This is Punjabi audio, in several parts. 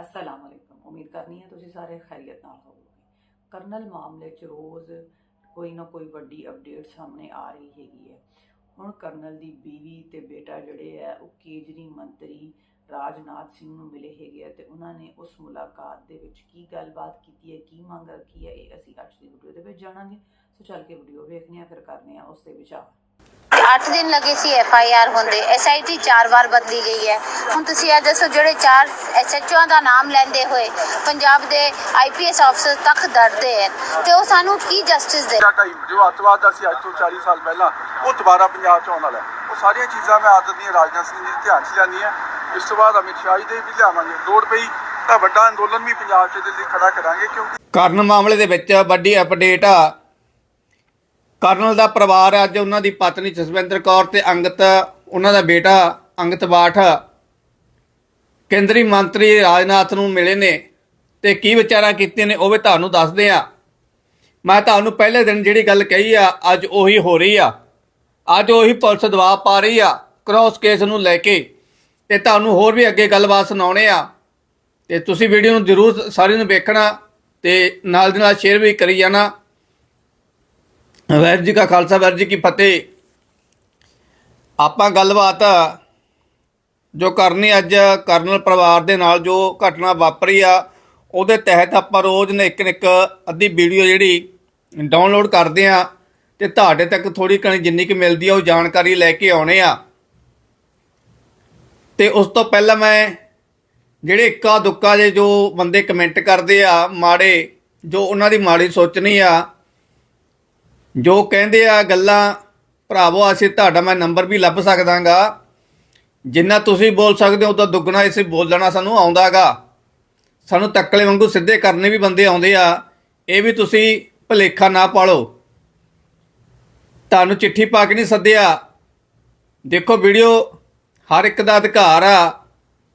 ਅਸਲਾਮ ਅਲੈਕੁਮ। ਉਮੀਦ ਕਰਨੀ ਹੈ ਤੁਸੀਂ ਸਾਰੇ ਖੈਰੀਅਤ ਨਾਲ ਹੋਵੋਗੇ। ਕਰਨਲ ਮਾਮਲੇ 'ਚ ਰੋਜ਼ ਕੋਈ ਨਾ ਕੋਈ ਵੱਡੀ ਅਪਡੇਟ ਸਾਹਮਣੇ ਆ ਰਹੀ ਹੈਗੀ ਹੈ। ਹੁਣ ਕਰਨਲ ਦੀ ਬੀਵੀ ਤੇ ਬੇਟਾ ਜਿਹੜੇ ਹੈ, ਉਹ ਕੇਜਰੀ ਮੰਤਰੀ ਰਾਜਨਾਥ ਸਿੰਘ ਨੂੰ ਮਿਲੇ ਹੈਗੇ ਆ ਤੇ ਉਹਨਾਂ ਨੇ ਉਸ ਮੁਲਾਕਾਤ ਦੇ ਵਿੱਚ ਕੀ ਗੱਲਬਾਤ ਕੀਤੀ ਹੈ, ਕੀ ਮੰਗ ਰੱਖੀ ਹੈ, ਇਹ ਅਸੀਂ ਅੱਜ ਦੀ ਵੀਡੀਓ ਦੇ ਵਿੱਚ ਜਾਣਾਂਗੇ। ਸੋ ਚੱਲ ਕੇ ਵੀਡੀਓ ਵੇਖਦੇ ਹਾਂ, ਫਿਰ ਕਰਦੇ ਆ ਉਸ ਤੇ ਵਿਚਾਰ। 8 ਦਿਨ ਲੱਗੇ ਸੀ ਐਫ ਆਈ ਆਰ ਹੁੰਦੇ। ਐਸ ਆਈ ਟੀ ਚਾਰ ਵਾਰ ਬਦਲੀ ਗਈ ਹੈ। ਹੁਣ ਤੁਸੀਂ ਇਹ ਦੱਸੋ ਜਿਹੜੇ ਚਾਰ ਐਸ ਐਚ ਦਾ ਨਾਮ ਲੈਂਦੇ ਹੋਏ ਪੰਜਾਬ ਦੇ ਆਈ ਪੀ ਐਸ ਅਫਸਰ ਤੱਕ ਡਰਦੇ ਹਨ ਤੇ ਉਹ ਸਾਨੂੰ ਕੀ ਜਸਟਿਸ ਦੇ ਦਾ ਜੋ ਅੱਤਵਾਦ ਦਾ ਸੀ ਅੱਜ ਤੋਂ 40 ਸਾਲ ਪਹਿਲਾਂ ਉਹ ਦੁਬਾਰਾ ਪੰਜਾਬ 'ਚ ਆਉਣ ਵਾਲਾ ਹੈ। ਉਹ ਸਾਰੀਆਂ ਚੀਜ਼ਾਂ ਮੈਂ ਆਦਤ ਦੀਆਂ ਰਾਜਨਾਥ ਸਿੰਘ ਜੀ ਦੇ ਧਿਆਨ 'ਚ ਹਾਂ। ਇਸ ਤੋਂ ਬਾਅਦ ਅਮਿਤ ਸ਼ਾਹ ਜੀ ਦੇ ਵੀ ਲਿਆਵਾਂਗੇ। ਲੋੜ ਪਈ ਤਾਂ ਵੱਡਾ ਅੰਦੋਲਨ ਵੀ ਪੰਜਾਬ 'ਚ ਇਹਦੇ ਲਈ ਖੜਾ ਕਰਾਂਗੇ ਕਿਉਂਕਿ ਕਰਨ ਮਾਮਲੇ ਦੇ ਵਿੱਚ ਵੱਡੀ ਅਪਡੇਟ ਆ। ਕਰਨਲ ਦਾ ਪਰਿਵਾਰ ਅੱਜ ਉਹਨਾਂ ਦੀ ਪਤਨੀ ਜਸਵਿੰਦਰ ਕੌਰ ਤੇ ਅੰਗਤ, ਉਹਨਾਂ ਦਾ ਬੇਟਾ ਅੰਗਤ ਬਾਠ। ਕੇਂਦਰੀ ਮੰਤਰੀ ਰਾਜਨਾਥ ਨੂੰ ਮਿਲੇ ਨੇ ਤੇ ਕੀ ਵਿਚਾਰਾਂ ਕੀਤੀਆਂ ਨੇ ਉਹ ਵੀ ਤੁਹਾਨੂੰ ਦੱਸਦੇ ਆ ਮੈਂ ਤੁਹਾਨੂੰ ਪਹਿਲੇ ਦਿਨ ਜਿਹੜੀ ਗੱਲ ਕਹੀ ਆ, ਅੱਜ ਉਹੀ ਹੋ ਰਹੀ ਆ। ਅੱਜ ਉਹੀ ਪੁਲਿਸ ਦਬਾਅ ਪਾ ਰਹੀ ਆ ਕ੍ਰਾਸ ਕੇਸ ਨੂੰ ਲੈ ਕੇ। ਤੇ ਤੁਹਾਨੂੰ ਹੋਰ ਵੀ ਅੱਗੇ ਗੱਲਬਾਤ ਸੁਣਾਉਣੇ ਆ। ਤੇ ਤੁਸੀਂ ਵੀਡੀਓ ਨੂੰ ਜਰੂਰ ਸਾਰਿਆਂ ਨੂੰ ਵੇਖਣਾ ਤੇ ਨਾਲ ਦੀ ਨਾਲ ਸ਼ੇਅਰ ਵੀ ਕਰੀ ਜਾਣਾ। ਵਾਹਿਗੁਰੂ ਜੀ ਕਾ ਖਾਲਸਾ ਵਾਹਿਗੁਰੂ ਜੀ ਕੀ ਫਤਿਹ। ਆਪਾਂ ਗੱਲਬਾਤ ਜੋ ਕਰਨੀ ਅੱਜ ਕਰਨਲ ਪਰਿਵਾਰ ਦੇ ਨਾਲ ਜੋ ਘਟਨਾ ਵਾਪਰੀ ਆ, ਉਹਦੇ ਤਹਿਤ ਆਪਾਂ ਰੋਜ਼ ਨੇ ਇੱਕ ਨਾ ਇੱਕ ਅੱਧੀ ਵੀਡੀਓ ਜਿਹੜੀ ਡਾਊਨਲੋਡ ਕਰਦੇ ਆ ਤੇ ਤੁਹਾਡੇ ਤੱਕ ਥੋੜੀ ਕਣੀ ਜਿੰਨੀ ਕਿ ਮਿਲਦੀ ਆ, ਉਹ ਜਾਣਕਾਰੀ ਲੈ ਕੇ ਆਉਣੇ ਆ। ਤੇ ਉਸ ਤੋਂ ਪਹਿਲਾਂ ਮੈਂ ਜਿਹੜੇ ਇੱਕਾ ਦੁੱਕਾ ਜੇ ਜੋ ਬੰਦੇ ਕਮੈਂਟ ਕਰਦੇ ਆ, ਮਾੜੇ, ਜੋ ਉਹਨਾਂ ਦੀ ਮਾੜੀ ਸੋਚਣੀ ਆ ਜੋ ਕਹਿੰਦੇ ਆ ਗੱਲਾਂ, ਭਰਾਵੋ, ਅਸੀਂ ਤੁਹਾਡਾ ਮੈਂ ਨੰਬਰ ਵੀ ਲੱਭ ਸਕਦਾਗਾ। ਜਿੰਨਾ ਤੁਸੀਂ ਬੋਲ ਸਕਦੇ ਹੋ ਤਾਂ ਦੁੱਗਣਾ ਇਸੇ ਦੇਣਾ, ਸਾਨੂੰ ਆਉਂਦਾਗਾ ਸਾਨੂੰ ਤੱਕਲੇ ਵਾਂਗੂ ਸਿੱਧੇ ਕਰਨੇ ਵੀ ਬੰਦੇ ਆਉਂਦੇ ਆ। ਇਹ ਵੀ ਤੁਸੀਂ ਭਲੇਖਾ ਨਾ ਪਾਲੋ। ਤੁਹਾਨੂੰ ਚਿੱਠੀ ਪਾ ਕੇ ਨਹੀਂ ਸੱਦਿਆ। ਦੇਖੋ ਵੀਡੀਓ, ਹਰ ਇੱਕ ਦਾ ਅਧਿਕਾਰ ਆ।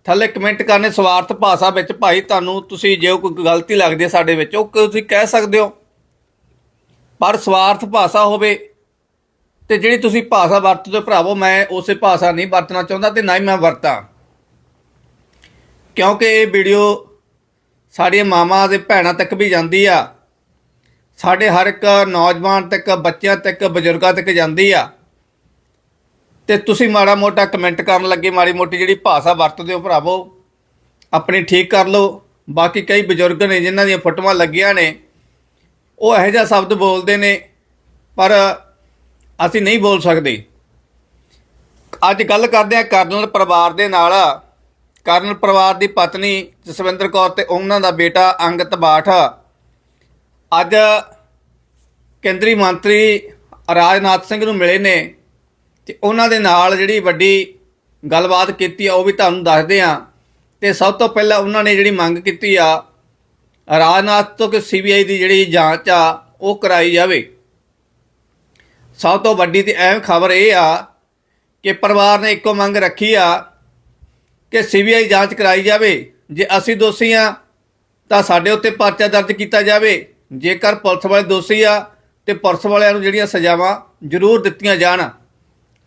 ਥੱਲੇ ਕਮੈਂਟ ਕਰਨੇ, ਸਵਾਰਥ ਭਾਸ਼ਾ ਵਿੱਚ ਭਾਈ, ਤੁਹਾਨੂੰ ਤੁਸੀਂ ਜੇ ਕੋਈ ਗਲਤੀ ਲੱਗਦੀ ਹੈ ਸਾਡੇ ਵਿੱਚ, ਉਹ ਤੁਸੀਂ ਕਹਿ ਸਕਦੇ ਹੋ। ਪਰ ਸਵਾਰਥ ਭਾਸ਼ਾ ਹੋਵੇ ਤੇ ਜਿਹੜੀ ਤੁਸੀਂ ਭਾਸ਼ਾ ਵਰਤਦੇ ਹੋ ਭਰਾਵੋ, ਮੈਂ ਉਸੇ ਭਾਸ਼ਾ ਨਹੀਂ ਵਰਤਣਾ ਚਾਹੁੰਦਾ ਤੇ ਨਾ ਹੀ ਮੈਂ ਵਰਤਾਂ। ਕਿਉਂਕਿ ਇਹ ਵੀਡੀਓ ਸਾਡੀਆਂ ਮਾਵਾਂ ਦੇ ਭੈਣਾਂ ਤੱਕ ਵੀ ਜਾਂਦੀ ਆ। ਸਾਡੇ ਹਰ ਇੱਕ ਨੌਜਵਾਨ ਤੱਕ, ਬੱਚਿਆਂ ਤੱਕ, ਬਜ਼ੁਰਗਾਂ ਤੱਕ ਜਾਂਦੀ ਆ। ਤੇ ਤੁਸੀਂ ਮਾੜਾ ਮੋਟਾ ਕਮੈਂਟ ਕਰਨ ਲੱਗੇ ਮਾੜੀ ਮੋਟੀ ਜਿਹੜੀ ਭਾਸ਼ਾ ਵਰਤਦੇ ਹੋ ਭਰਾਵੋ, ਆਪਣੀ ਠੀਕ ਕਰ ਲਓ। ਬਾਕੀ ਕਈ ਬਜ਼ੁਰਗ ਨੇ ਜਿਨ੍ਹਾਂ ਦੀਆਂ ਫੋਟੋਆਂ ਲੱਗੀਆਂ ਨੇ ਉਹ ਇਹੋ ਜਿਹਾ ਸ਼ਬਦ ਬੋਲਦੇ ਨੇ, ਪਰ ਅਸੀਂ ਨਹੀਂ ਬੋਲ ਸਕਦੇ। ਅੱਜ ਗੱਲ ਕਰਦੇ ਹਾਂ ਕਰਨਲ ਪਰਿਵਾਰ ਦੇ ਨਾਲ। ਕਰਨਲ ਪਰਿਵਾਰ ਦੀ ਪਤਨੀ ਜਸਵਿੰਦਰ ਕੌਰ ਤੇ ਉਹਨਾਂ ਦਾ ਬੇਟਾ ਅੰਗਤ ਬਾਠ। ਅੱਜ ਕੇਂਦਰੀ ਮੰਤਰੀ ਰਾਜਨਾਥ ਸਿੰਘ ਨੂੰ ਮਿਲੇ ਨੇ ਤੇ ਉਹਨਾਂ ਦੇ ਨਾਲ ਜਿਹੜੀ ਵੱਡੀ ਗੱਲਬਾਤ ਕੀਤੀ ਆ, ਉਹ ਵੀ ਤੁਹਾਨੂੰ ਦੱਸਦੇ ਆ ਤੇ ਸਭ ਤੋਂ ਪਹਿਲਾਂ ਉਹਨਾਂ ਨੇ ਜਿਹੜੀ ਮੰਗ ਕੀਤੀ ਆ ਰਾਜਨਾਥ ਤੋਂ ਕਿ ਸੀਬੀਆਈ ਦੀ ਜਿਹੜੀ ਜਾਂਚ ਆ, ਉਹ ਕਰਾਈ ਜਾਵੇ। ਸਭ ਤੋਂ ਵੱਡੀ ਤੇ ਅਹਿਮ ਖਬਰ ਇਹ ਆ ਕਿ ਪਰਿਵਾਰ ਨੇ ਇੱਕੋ ਮੰਗ ਰੱਖੀ ਆ ਕਿ ਸੀਬੀਆਈ ਜਾਂਚ ਕਰਾਈ ਜਾਵੇ। ਜੇ ਅਸੀਂ ਦੋਸ਼ੀ ਆ, ਤਾਂ ਸਾਡੇ ਉੱਤੇ ਪਰਚਾ ਦਰਜ ਕੀਤਾ ਜਾਵੇ। ਜੇਕਰ ਪੁਲਿਸ ਵਾਲੇ ਦੋਸ਼ੀ ਆ, ਤੇ ਪੁਲਿਸ ਵਾਲਿਆਂ ਨੂੰ ਜਿਹੜੀਆਂ ਸਜ਼ਾਵਾਂ ਜ਼ਰੂਰ ਦਿੱਤੀਆਂ ਜਾਣ।